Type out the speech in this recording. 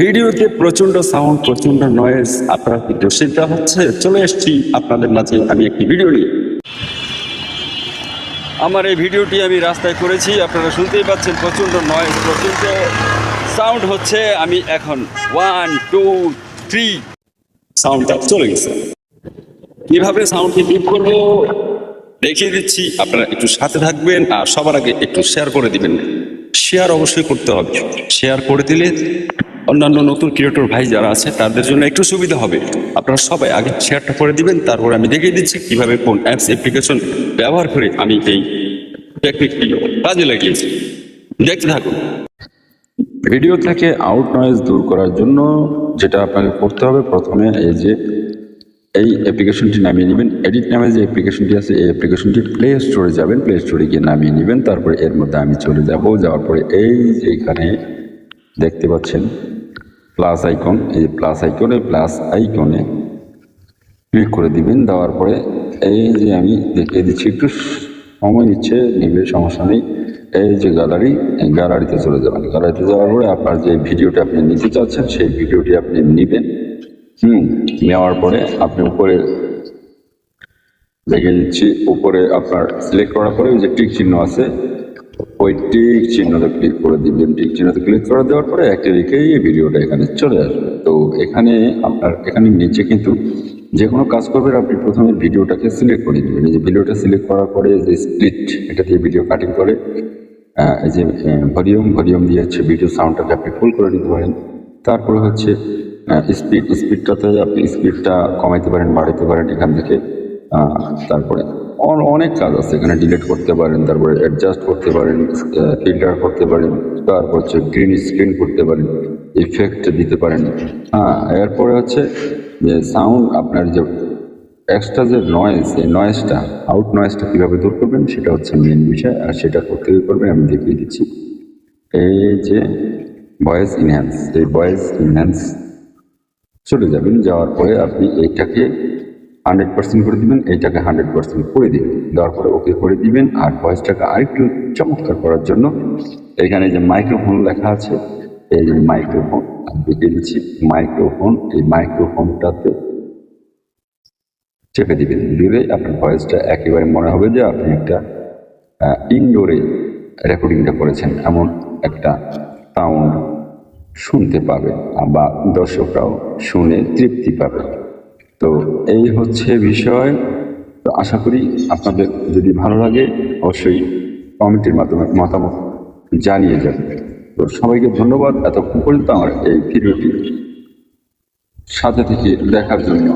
ভিডিওতে প্রচণ্ড সাউন্ড প্রচণ্ড নয়েজ আপনারা কি দুশ্চিন্তা হচ্ছে? চলে এসেছি আপনাদের মাঝে আমি একটি ভিডিও নিয়ে। আমার এই ভিডিওটি আমি রাস্তায় করেছি, আপনারা শুনতেই পাচ্ছেন প্রচণ্ড নয়েজ প্রচণ্ড সাউন্ড হচ্ছে। আমি এখন ওয়ান টু থ্রি সাউন্ডটা চলে গেছে। কীভাবে সাউন্ডটি ঠিক করব? দেখিয়ে দিচ্ছি, আপনারা একটু সাথে থাকবেন আর সবার আগে একটু শেয়ার করে দিবেন। শেয়ার অবশ্যই করতে হবে। শেয়ার করে দিলে অন্যান্য নতুন ক্রিয়েটর ভাই যারা আছে, তাদের জন্য একটু সুবিধা হবে। আপনারা সবাই আগে শেয়ারটা করে দিবেন, তারপর আমি দেখিয়ে দিচ্ছি কীভাবে কোন অ্যাপস অ্যাপ্লিকেশন ব্যবহার করে আমি এই টেকনিকটি কাজে লাগিয়েছি। দেখতে থাকুন। ভিডিও থেকে আউট নয়েজ দূর করার জন্য যেটা আপনাকে করতে হবে প্রথমে এই যে এই অ্যাপ্লিকেশনটি নামিয়ে নেবেন। এডিট নামে যে অ্যাপ্লিকেশনটি আছে, এই অ্যাপ্লিকেশনটি প্লে স্টোরে যাবেন। প্লে স্টোরে গিয়ে নামিয়ে নেবেন। তারপরে এর মধ্যে আমি চলে যাব। যাওয়ার পরে এই যে এখানে দেখতে পাচ্ছেন প্লাস আইকন এই যে প্লাস আইকনে প্লাস আইকনে ক্লিক করে দিবেন, দেওয়ার পরে এই যে আমি দেখিয়ে দিচ্ছি, একটু সময় নিচ্ছে নিবে সমস্যা নেই। এই যে গ্যালারি এই গ্যালারিতে চলে যাবেন। গ্যালারিতে যাওয়ার পরে আপনার যে ভিডিওটা আপনি নিতে চাচ্ছেন, সেই ভিডিওটি আপনি নেবেন। হুম, নেওয়ার পরে আপনি উপরে দেখে দিচ্ছি, উপরে আপনার সিলেক্ট করার পরে যে টিক চিহ্ন আছে ওই টিক চিহ্নতে ক্লিক করে দিবেন টিক চিহ্নতে ক্লিক করে দেওয়ার পরে একটা রেখেই এই ভিডিওটা এখানে চলে আসবে। তো এখানে আপনার, এখানে নিচে কিন্তু যে কোনো কাজ করবেন, আপনি প্রথমে ভিডিওটাকে সিলেক্ট করে দেবেন। এই যে ভিডিওটা সিলেক্ট করার পরে যে স্প্লিট এটা দিয়ে ভিডিও কাটিং করে এই যে ভলিউম ভলিউম দিয়ে হচ্ছে ভিডিও সাউন্ডটাকে আপনি ফুল করে নিতে পারেন। তারপরে হচ্ছে স্পিড স্পিডটাতে আপনি স্পিডটা কমাইতে পারেন, বাড়াইতে পারেন এখান থেকে। তারপরে অনেক কাজ আছে। এখানে ডিলিট করতে পারেন, তারপরে অ্যাডজাস্ট করতে পারেন ফিল্টার করতে পারেন, তারপর হচ্ছে গ্রিন স্ক্রিন করতে পারেন ইফেক্ট দিতে পারেন। হ্যাঁ এরপরে হচ্ছে যে সাউন্ড আপনার যে এক্সট্রা যে নয়েজ এই নয়েজটা আউট নয়েজটা কীভাবে দূর করবেন, সেটা হচ্ছে মেন বিষয়, আর সেটা করতে করবেন, আমি দেখিয়ে দিচ্ছি। এই যে ভয়েস ইনহ্যান্স এই ভয়েস ইনহ্যান্স চলে যাবেন, যাওয়ার পরে আপনি এইটাকে হান্ড্রেড পার্সেন্ট করে দিবেন, এইটাকে হান্ড্রেড পার্সেন্ট করে দিবেন। দেওয়ার পরে ওকে করে দিবেন আর ভয়েসটাকে আরেকটু চমৎকার করার জন্য এখানে যে মাইক্রোফোন লেখা আছে, এই যে মাইক্রোফোন, আমি দেখিয়ে দিচ্ছি, মাইক্রোফোন, এই মাইক্রোফোনটাতে চেপে দিবেন, দিলে আপনার ভয়েসটা একেবারে মনে হবে যে আপনি একটা ইনডোরে রেকর্ডিংটা করেছেন, এমন একটা সাউন্ড শুনতে পাবে বা দর্শকরাও শুনে তৃপ্তি পাবে তো এই হচ্ছে বিষয়। তো আশা করি আপনাদের যদি ভালো লাগে, অবশ্যই কমেন্টের মাধ্যমে মতামত জানিয়ে যাবেন। তো সবাইকে ধন্যবাদ। এতক্ষণ পর্যন্ত আমার এই ভিডিওটি সাথে থেকে দেখার জন্য